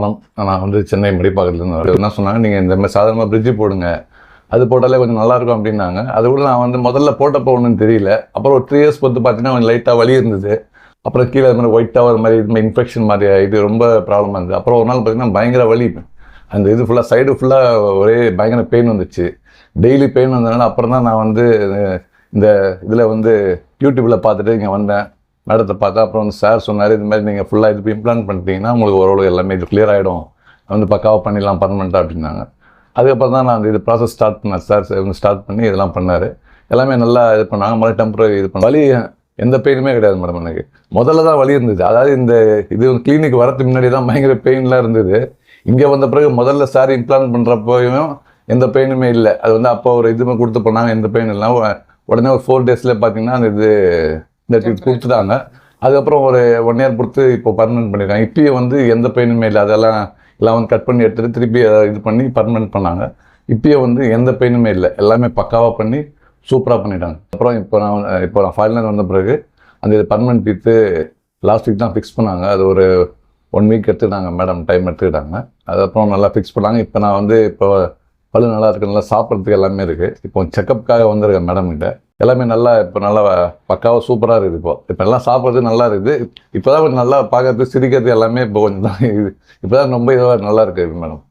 நான் வந்து சென்னை மடிப்பாக்கத்துலேருந்து என்ன சொன்னாங்க? நீங்கள் இந்த மாதிரி சாதாரணமாக பிரிட்ஜு போடுங்க. அது போட்டாலே கொஞ்சம் நல்லாயிருக்கும் அப்படின்னாங்க. அது கூட நான் வந்து முதல்ல போட்டப்போ ஒன்றும் தெரியல. அப்புறம் ஒரு த்ரீ இயர்ஸ் பொறுத்து பார்த்தீங்கன்னா கொஞ்சம் லைட்டாக வலி இருந்தது. அப்புறம் கீழே அது மாதிரி ஒயிட்டாக ஒரு மாதிரி இது மாதிரி இன்ஃபெக்ஷன் மாதிரி இது ரொம்ப ப்ராப்ளமாக இருந்தது அப்புறம் ஒரு நாள் பார்த்தீங்கன்னா பயங்கர வலி. அந்த இது ஃபுல்லாக சைடு ஃபுல்லாக ஒரே பயங்கர பெயின் வந்துச்சு. டெய்லி பெயின் வந்ததுனால அப்புறம் தான் நான் வந்து இந்த இதில் வந்து யூடியூப்பில் பார்த்துட்டு இங்கே வந்தேன். மேடத்தை பார்த்தா அப்புறம் வந்து சார் சொன்னார் இது மாதிரி நீங்கள் ஃபுல்லாக இது இம்ப்ளான் பண்ணிட்டீங்கன்னா உங்களுக்கு ஓரளவு எல்லாமே இது கிளியர் ஆகிடும் வந்து பக்காவாக பண்ணிடலாம் பர்மனெண்ட்டாக அப்படின்னாங்க. அதுக்கப்புறம் தான் நான் இது ப்ராசஸ் ஸ்டார்ட் பண்ணேன். சார் வந்து ஸ்டார்ட் பண்ணி இதெல்லாம் பண்ணார். எல்லாமே நல்லா இது பண்ணாங்க. மறுபடியும் டெம்பரரி இது பண்ண வலி எந்த பெயினுமே கிடையாது மேடம் எனக்கு. முதல்ல தான் வலி இருந்தது. அதாவது இந்த இது கிளினிக் வரதுக்கு முன்னாடி தான் பயங்கர பெயின்லாம் இருந்தது. இங்கே வந்த பிறகு முதல்ல சார் இம்ப்ளான் பண்ணுறப்போயும் எந்த பெயினுமே இல்லை. அது வந்து அப்போ ஒரு இதுமே கொடுத்து பண்ணாங்க. எந்த பெயின் இல்லை. உடனே ஒரு ஃபோர் டேஸில் பார்த்தீங்கன்னா அந்த இது இந்த இது கொடுத்துட்டாங்க. அதுக்கப்புறம் ஒரு ஒன் இயர் பொறுத்து இப்போ பர்மனெண்ட் பண்ணியிருக்காங்க இப்பயும் வந்து எந்த பெயினுமே இல்லை. அதெல்லாம் எல்லாம் வந்து கட் பண்ணி எடுத்துட்டு திருப்பி அதை இது பண்ணி பர்மனெண்ட் பண்ணாங்க. இப்பயும் வந்து எந்த பெயினுமே இல்லை. எல்லாமே பக்காவாக பண்ணி சூப்பராக பண்ணிட்டாங்க. அப்புறம் இப்போ நான் இப்போ நான் ஃபைனல் வந்த பிறகு அந்த இது பர்மனெண்ட் டீத்து லாஸ்ட் வீக் தான் ஃபிக்ஸ் பண்ணாங்க. அது ஒரு ஒன் வீக் எடுத்துக்கிட்டாங்க மேடம் டைம் எடுத்துக்கிட்டாங்க. அதுக்கப்புறம் நல்லா ஃபிக்ஸ் பண்ணாங்க. இப்போ நான் வந்து இப்போ பல்லு நல்லா இருக்கு. நல்லா சாப்பிட்றதுக்கு எல்லாமே இருக்குது இப்போ செக்கப்புக்காக வந்திருக்கேன் மேடம் கிட்ட. எல்லாமே நல்லா இப்போ நல்லா பக்காவாக சூப்பராக இருக்குது இப்போ. இப்போ எல்லாம் சாப்பிட்றது நல்லா இருக்குது. இப்போ தான் கொஞ்சம் நல்லா பார்க்கறது சிரிக்கிறது எல்லாமே இப்போ கொஞ்சம் தான் இது. இப்போ தான் ரொம்ப இதுவாக நல்லா இருக்குது மேடம்.